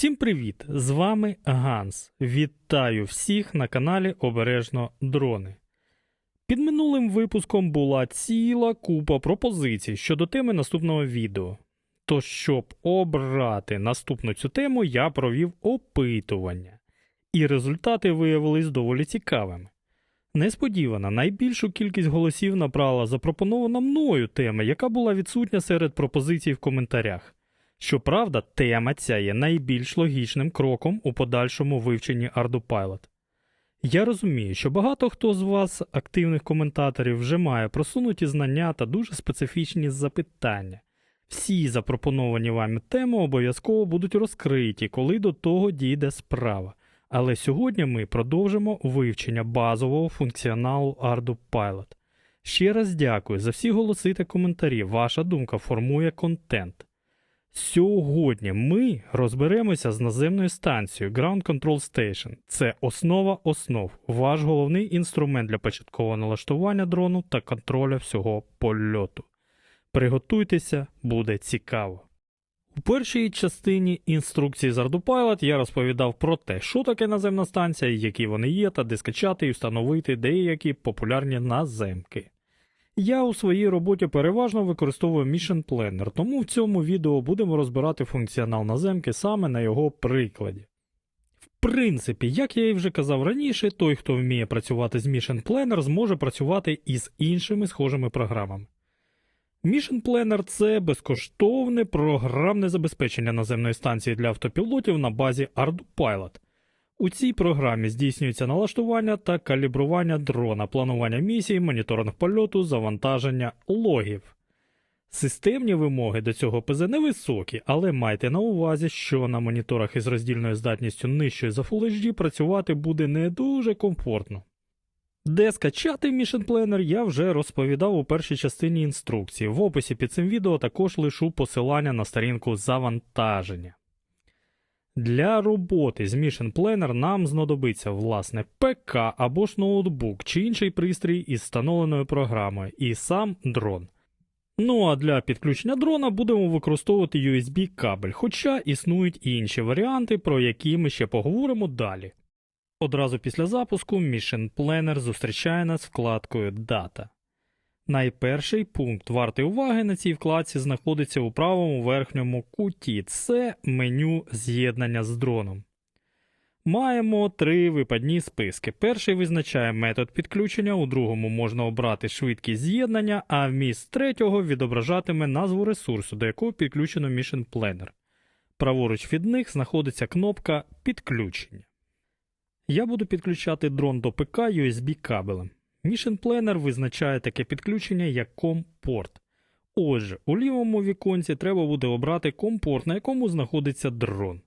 Всім привіт! З вами Ганс. Вітаю всіх на каналі Обережно Дрони. Під минулим випуском була ціла купа пропозицій щодо теми наступного відео. То, щоб обрати наступну цю тему, я провів опитування, і результати виявились доволі цікавими. Несподівано найбільшу кількість голосів набрала запропонована мною тема, яка була відсутня серед пропозицій в коментарях. Щоправда, тема ця є найбільш логічним кроком у подальшому вивченні ArduPilot. Я розумію, що багато хто з вас, активних коментаторів, вже має просунуті знання та дуже специфічні запитання. Всі запропоновані вами теми обов'язково будуть розкриті, коли до того дійде справа. Але сьогодні ми продовжимо вивчення базового функціоналу ArduPilot. Ще раз дякую за всі голоси та коментарі. Ваша думка формує контент. Сьогодні ми розберемося з наземною станцією Ground Control Station. Це основа основ, ваш головний інструмент для початкового налаштування дрону та контроля всього польоту. Приготуйтеся, буде цікаво. У першій частині інструкції з ArduPilot я розповідав про те, що таке наземна станція, які вони є, та де скачати і встановити деякі популярні наземки. Я у своїй роботі переважно використовую Mission Planner, тому в цьому відео будемо розбирати функціонал наземки саме на його прикладі. В принципі, як я і вже казав раніше, той, хто вміє працювати з Mission Planner, зможе працювати і з іншими схожими програмами. Mission Planner – це безкоштовне програмне забезпечення наземної станції для автопілотів на базі ArduPilot. У цій програмі здійснюється налаштування та калібрування дрона, планування місій, моніторинг польоту, завантаження логів. Системні вимоги до цього ПЗ невисокі, але майте на увазі, що на моніторах із роздільною здатністю нижчою за Full HD працювати буде не дуже комфортно. Де скачати Mission Planner я вже розповідав у першій частині інструкції. В описі під цим відео також лишу посилання на сторінку завантаження. Для роботи з Mission Planner нам знадобиться власне ПК або ж ноутбук чи інший пристрій із встановленою програмою і сам дрон. Ну а для підключення дрона будемо використовувати USB кабель, хоча існують і інші варіанти, про які ми ще поговоримо далі. Одразу після запуску Mission Planner зустрічає нас вкладкою Data. Найперший пункт вартий уваги на цій вкладці знаходиться у правому верхньому куті це меню з'єднання з дроном. Маємо три випадні списки. Перший визначає метод підключення, у другому можна обрати швидкість з'єднання, а вміст третього відображатиме назву ресурсу, до якого підключено Mission Planner. Праворуч від них знаходиться кнопка Підключення. Я буду підключати дрон до ПК USB кабелем. Mission Planner визначає таке підключення як COM-порт. Отже, у лівому віконці треба буде обрати COM-порт, на якому знаходиться дрон.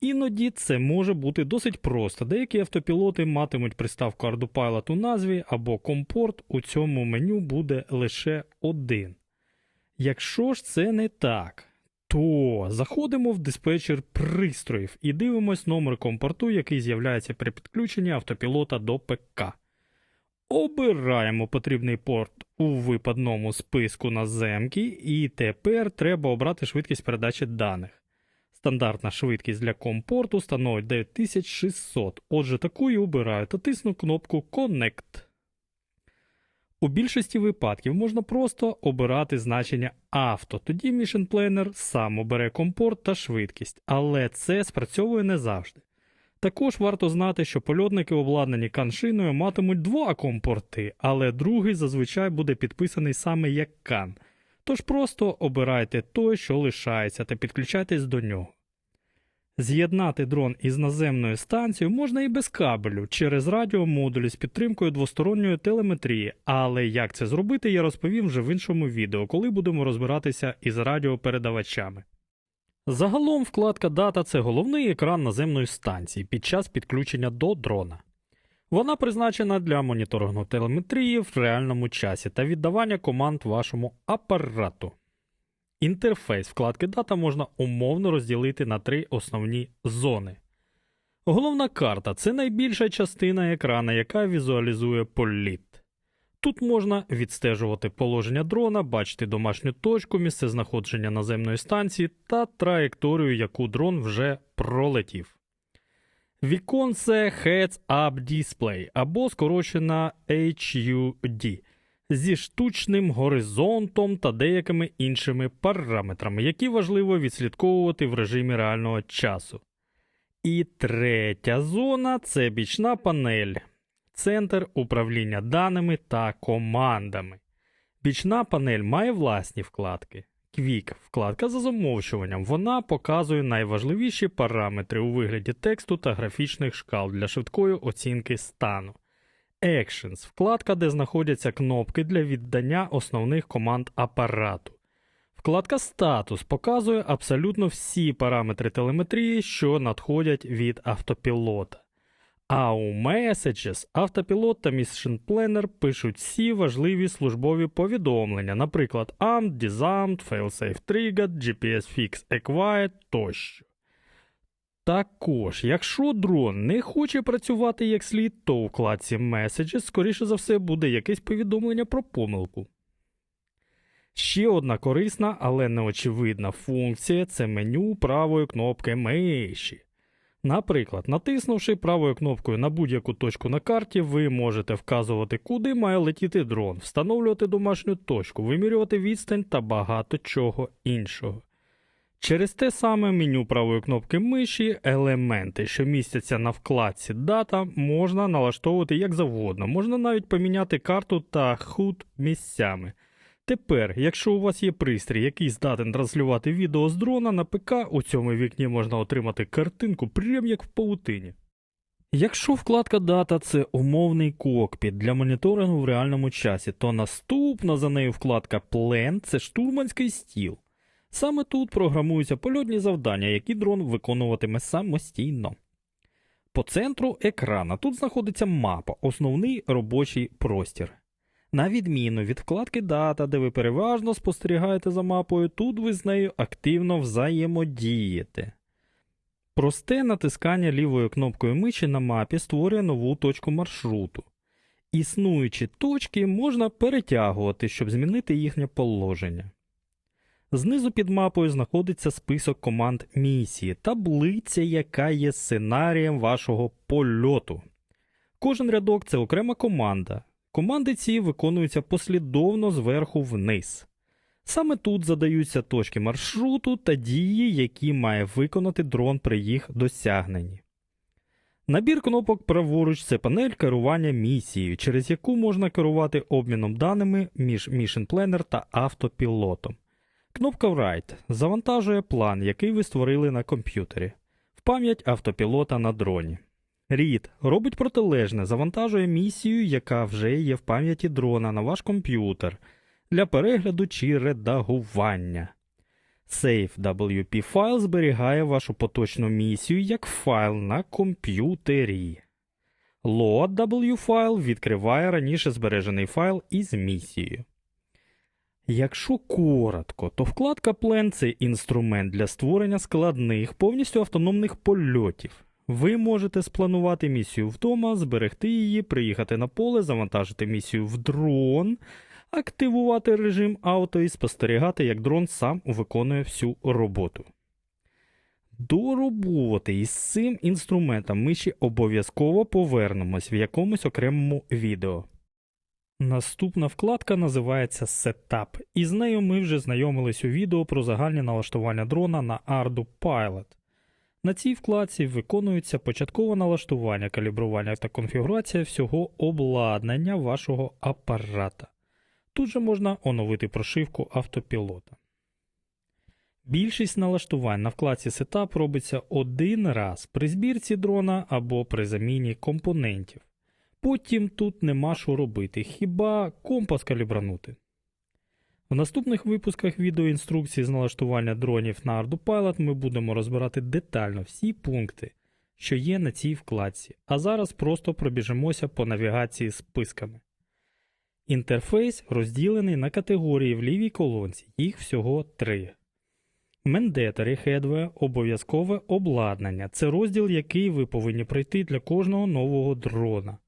Іноді це може бути досить просто. Деякі автопілоти матимуть приставку ArduPilot у назві або COM-порт у цьому меню буде лише один. Якщо ж це не так, то заходимо в диспетчер пристроїв і дивимось номер компорту, який з'являється при підключенні автопілота до ПК. Обираємо потрібний порт у випадному списку наземки, і тепер треба обрати швидкість передачі даних. Стандартна швидкість для компорту становить 9600. Отже, таку і обираю та тисну кнопку Connect. У більшості випадків можна просто обирати значення авто, тоді Mission Planner сам обере компорт та швидкість, але це спрацьовує не завжди. Також варто знати, що польотники, обладнані каншиною, матимуть два компорти, але другий зазвичай буде підписаний саме як кан. Тож просто обирайте той, що лишається, та підключайтесь до нього. З'єднати дрон із наземною станцією можна і без кабелю через радіомодулі з підтримкою двосторонньої телеметрії, але як це зробити, я розповім вже в іншому відео, коли будемо розбиратися із радіопередавачами. Загалом вкладка Дата це головний екран наземної станції під час підключення до дрона. Вона призначена для моніторингу телеметрії в реальному часі та віддавання команд вашому апарату. Інтерфейс вкладки Дата можна умовно розділити на три основні зони. Головна карта це найбільша частина екрана, яка візуалізує політ. Тут можна відстежувати положення дрона, бачити домашню точку, місце знаходження наземної станції та траєкторію, яку дрон вже пролетів. Віконце Heads Up Display або скорочена HUD зі штучним горизонтом та деякими іншими параметрами, які важливо відслідковувати в режимі реального часу. І третя зона це бічна панель, центр управління даними та командами. Бічна панель має власні вкладки. Quick – вкладка за замовчуванням. Вона показує найважливіші параметри у вигляді тексту та графічних шкал для швидкої оцінки стану. Actions – вкладка, де знаходяться кнопки для віддання основних команд апарату. Вкладка Статус показує абсолютно всі параметри телеметрії, що надходять від автопілота. А у Messages автопілот та Mission Planner пишуть всі важливі службові повідомлення, наприклад, AMP, Disarmed, Failsafe Triggered, GPS Fix Acquired тощо. Також, якщо дрон не хоче працювати як слід, то у вкладці Messages, скоріше за все, буде якесь повідомлення про помилку. Ще одна корисна, але неочевидна функція це меню правої кнопки миші. Наприклад, натиснувши правою кнопкою на будь-яку точку на карті, ви можете вказувати, куди має летіти дрон, встановлювати домашню точку, вимірювати відстань та багато чого іншого. Через те саме меню правої кнопки миші елементи, що містяться на вкладці Дата, можна налаштовувати як завгодно, можна навіть поміняти карту та HUD місцями. Тепер, якщо у вас є пристрій, який здатен транслювати відео з дрона на ПК, у цьому вікні можна отримати картинку прям як в паутині. Якщо вкладка дата це умовний кокпіт для моніторингу в реальному часі, то наступна за нею вкладка Plan це штурманський стіл. Саме тут програмуються польотні завдання, які дрон виконуватиме самостійно. По центру екрана тут знаходиться мапа, основний робочий простір. На відміну від вкладки Дата, де ви переважно спостерігаєте за мапою, тут ви з нею активно взаємодієте. Просте натискання лівою кнопкою миші на мапі створює нову точку маршруту. Існуючі точки можна перетягувати, щоб змінити їхнє положення. Знизу під мапою знаходиться список команд місії, таблиця, яка є сценарієм вашого польоту. Кожен рядок це окрема команда. Команди ці виконуються послідовно зверху вниз. Саме тут задаються точки маршруту та дії, які має виконати дрон при їх досягненні. Набір кнопок праворуч це панель керування місією, через яку можна керувати обміном даними між Mission Planner та автопілотом. Кнопка Write завантажує план, який ви створили на комп'ютері, в пам'ять автопілота на дроні. Read робить протилежне, завантажує місію, яка вже є в пам'яті дрона на ваш комп'ютер для перегляду чи редагування. Save WP файл зберігає вашу поточну місію як файл на комп'ютері. Load W файл відкриває раніше збережений файл із місією. Якщо коротко, то вкладка Plan – це інструмент для створення складних, повністю автономних польотів. Ви можете спланувати місію вдома, зберегти її, приїхати на поле, завантажити місію в дрон, активувати режим авто і спостерігати, як дрон сам виконує всю роботу. До роботи із цим інструментом ми ще обов'язково повернемось в якомусь окремому відео. Наступна вкладка називається Setup, і з нею ми вже знайомились у відео про загальні налаштування дрона на Ardu Pilot. На цій вкладці виконується початкове налаштування, калібрування та конфігурація всього обладнання вашого апарата. Тут же можна оновити прошивку автопілота. Більшість налаштувань на вкладці Setup робиться один раз при збірці дрона або при заміні компонентів. Потім тут нема що робити, хіба компас калібранути. В наступних випусках відеоінструкції з налаштування дронів на ArduPilot ми будемо розбирати детально всі пункти, що є на цій вкладці, а зараз просто пробіжимося по навігації списками. Інтерфейс розділений на категорії в лівій колонці, їх всього три. Mandatory Hardware – обов'язкове обладнання. Це розділ, який ви повинні пройти для кожного нового дрона.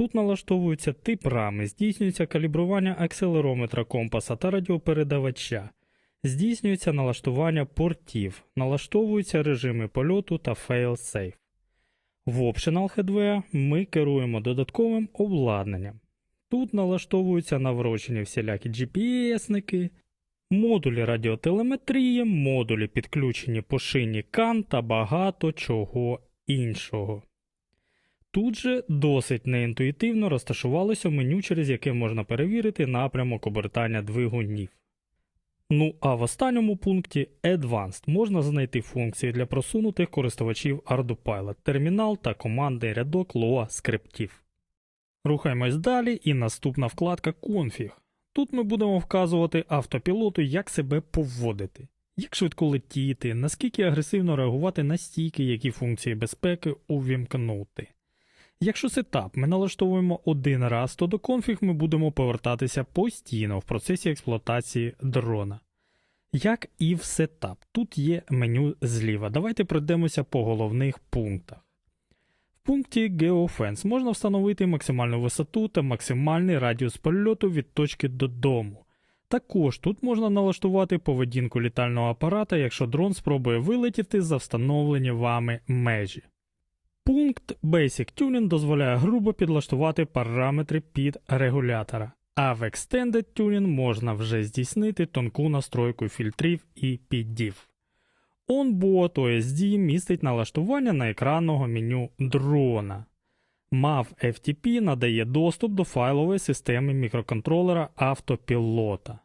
Тут налаштовуються тип рами, здійснюється калібрування акселерометра компаса та радіопередавача, здійснюється налаштування портів, налаштовуються режими польоту та fail-safe. В Optional Headwear ми керуємо додатковим обладнанням. Тут налаштовуються наврочені всілякі GPS-ники, модулі радіотелеметрії, модулі підключені по шині CAN та багато чого іншого. Тут же досить неінтуїтивно розташувалося меню, через яке можна перевірити напрямок обертання двигунів. Ну а в останньому пункті Advanced можна знайти функції для просунутих користувачів ArduPilot, термінал та командний рядок Lua скриптів. Рухаємось далі, і наступна вкладка Config. Тут ми будемо вказувати автопілоту, як себе поводити, як швидко летіти, наскільки агресивно реагувати на стійки, які функції безпеки увімкнути. Якщо сетап ми налаштовуємо один раз, то до конфіг ми будемо повертатися постійно в процесі експлуатації дрона. Як і в сетап, тут є меню зліва. Давайте пройдемося по головних пунктах. В пункті GeoFence можна встановити максимальну висоту та максимальний радіус польоту від точки додому. Також тут можна налаштувати поведінку літального апарата, якщо дрон спробує вилетіти за встановлені вами межі. Пункт Basic Tuning дозволяє грубо підлаштувати параметри під регулятора, а в Extended Tuning можна вже здійснити тонку настройку фільтрів і піддів. Onboard OSD містить налаштування на екранного меню дрона. MAV FTP надає доступ до файлової системи мікроконтролера автопілота.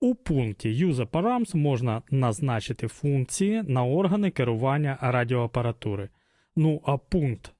У пункті User Params можна назначити функції на органи керування радіоапаратури. Ну а пункт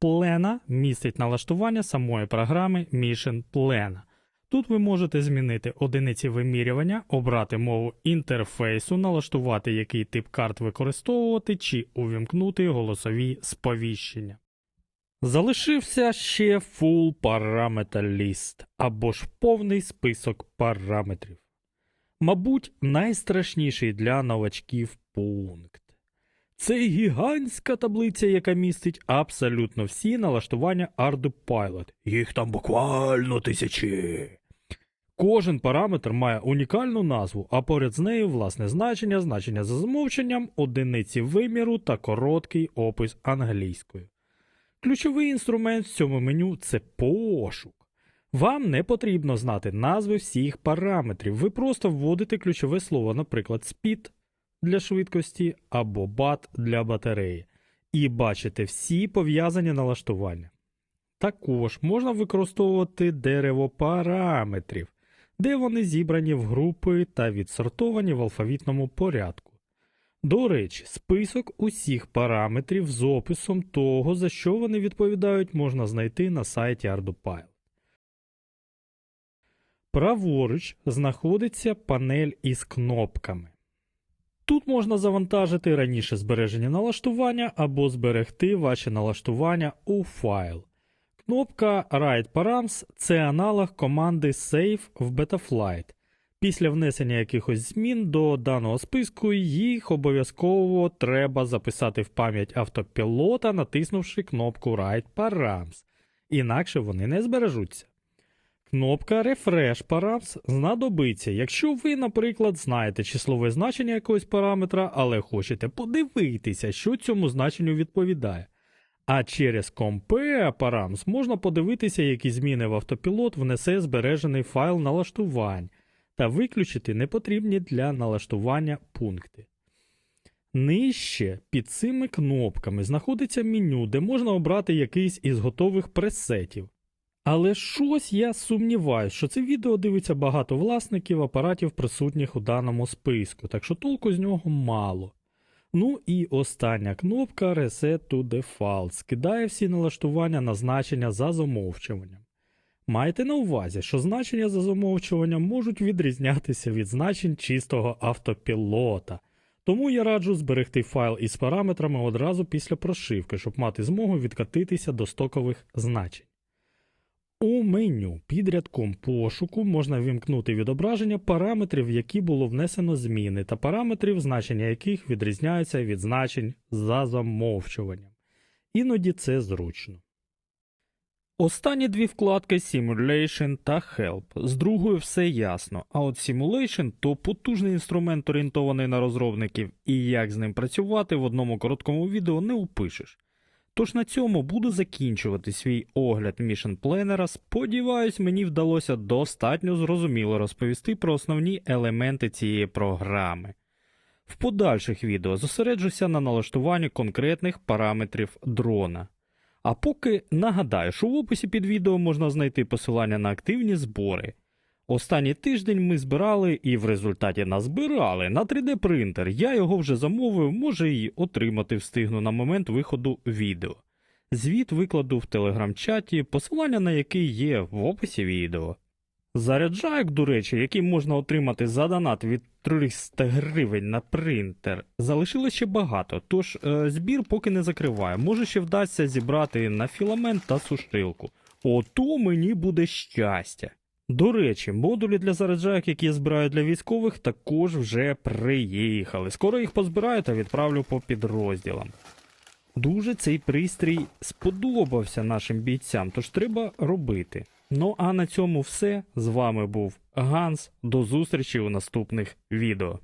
плена містить налаштування самої програми Mission Plan. Тут ви можете змінити одиниці вимірювання, обрати мову інтерфейсу, налаштувати який тип карт використовувати чи увімкнути голосові сповіщення. Залишився ще Full Parameter List або ж повний список параметрів. Мабуть, найстрашніший для новачків пункт. Це гігантська таблиця, яка містить абсолютно всі налаштування ArduPilot. Їх там буквально тисячі. Кожен параметр має унікальну назву, а поряд з нею власне значення, значення за замовченням, одиниці виміру та короткий опис англійською. Ключовий інструмент в цьому меню це пошук. Вам не потрібно знати назви всіх параметрів, ви просто вводите ключове слово, наприклад, speed для швидкості або BAT для батареї, і бачите всі пов'язані налаштування. Також можна використовувати дерево параметрів, де вони зібрані в групи та відсортовані в алфавітному порядку. До речі, список усіх параметрів з описом того, за що вони відповідають, можна знайти на сайті ArduPilot. Праворуч знаходиться панель із кнопками. Тут можна завантажити раніше збережені налаштування або зберегти ваші налаштування у файл. Кнопка Write Params це аналог команди Save в Betaflight. Після внесення якихось змін до даного списку їх обов'язково треба записати в пам'ять автопілота, натиснувши кнопку Write Params, інакше вони не збережуться. Кнопка Refresh Params знадобиться, якщо ви, наприклад, знаєте числове значення якогось параметра, але хочете подивитися, що цьому значенню відповідає. А через Compare Params можна подивитися, які зміни в автопілот внесе збережений файл налаштувань та виключити непотрібні для налаштування пункти. Нижче під цими кнопками знаходиться меню, де можна обрати якийсь із готових пресетів. Але щось я сумніваюся, що це відео дивиться багато власників апаратів, присутніх у даному списку, так що толку з нього мало. Ну і остання кнопка Reset to Default скидає всі налаштування на значення за замовчуванням. Майте на увазі, що значення за замовчуванням можуть відрізнятися від значень чистого автопілота, тому я раджу зберегти файл із параметрами одразу після прошивки, щоб мати змогу відкатитися до стокових значень. У меню під рядком пошуку можна вімкнути відображення параметрів, які було внесено зміни, та параметрів, значення яких відрізняються від значень за замовчуванням. Іноді це зручно. Останні дві вкладки Simulation та Help. З другою все ясно. А от Simulation то потужний інструмент, орієнтований на розробників, і як з ним працювати в одному короткому відео не упишеш. Тож на цьому буду закінчувати свій огляд Mission Planner. Сподіваюсь, мені вдалося достатньо зрозуміло розповісти про основні елементи цієї програми. В подальших відео зосереджуся на налаштуванні конкретних параметрів дрона. А поки нагадаю, що в описі під відео можна знайти посилання на активні збори. Останній тиждень ми збирали і в результаті назбирали на 3D принтер. Я його вже замовив, може і отримати встигну на момент виходу відео. Звіт викладу в телеграм-чаті, посилання на який є в описі відео. Заряджайок, до речі, який можна отримати за донат від 300 гривень на принтер, залишилось ще багато, тож е, збір поки не закриваю. Може ще вдасться зібрати на філамент та сушилку. Ото мені буде щастя. До речі, модулі для заряджайок, які я збираю для військових, також вже приїхали. Скоро їх позбираю та відправлю по підрозділам. Дуже цей пристрій сподобався нашим бійцям, тож треба робити. Ну а на цьому все. З вами був Ганс. До зустрічі у наступних відео.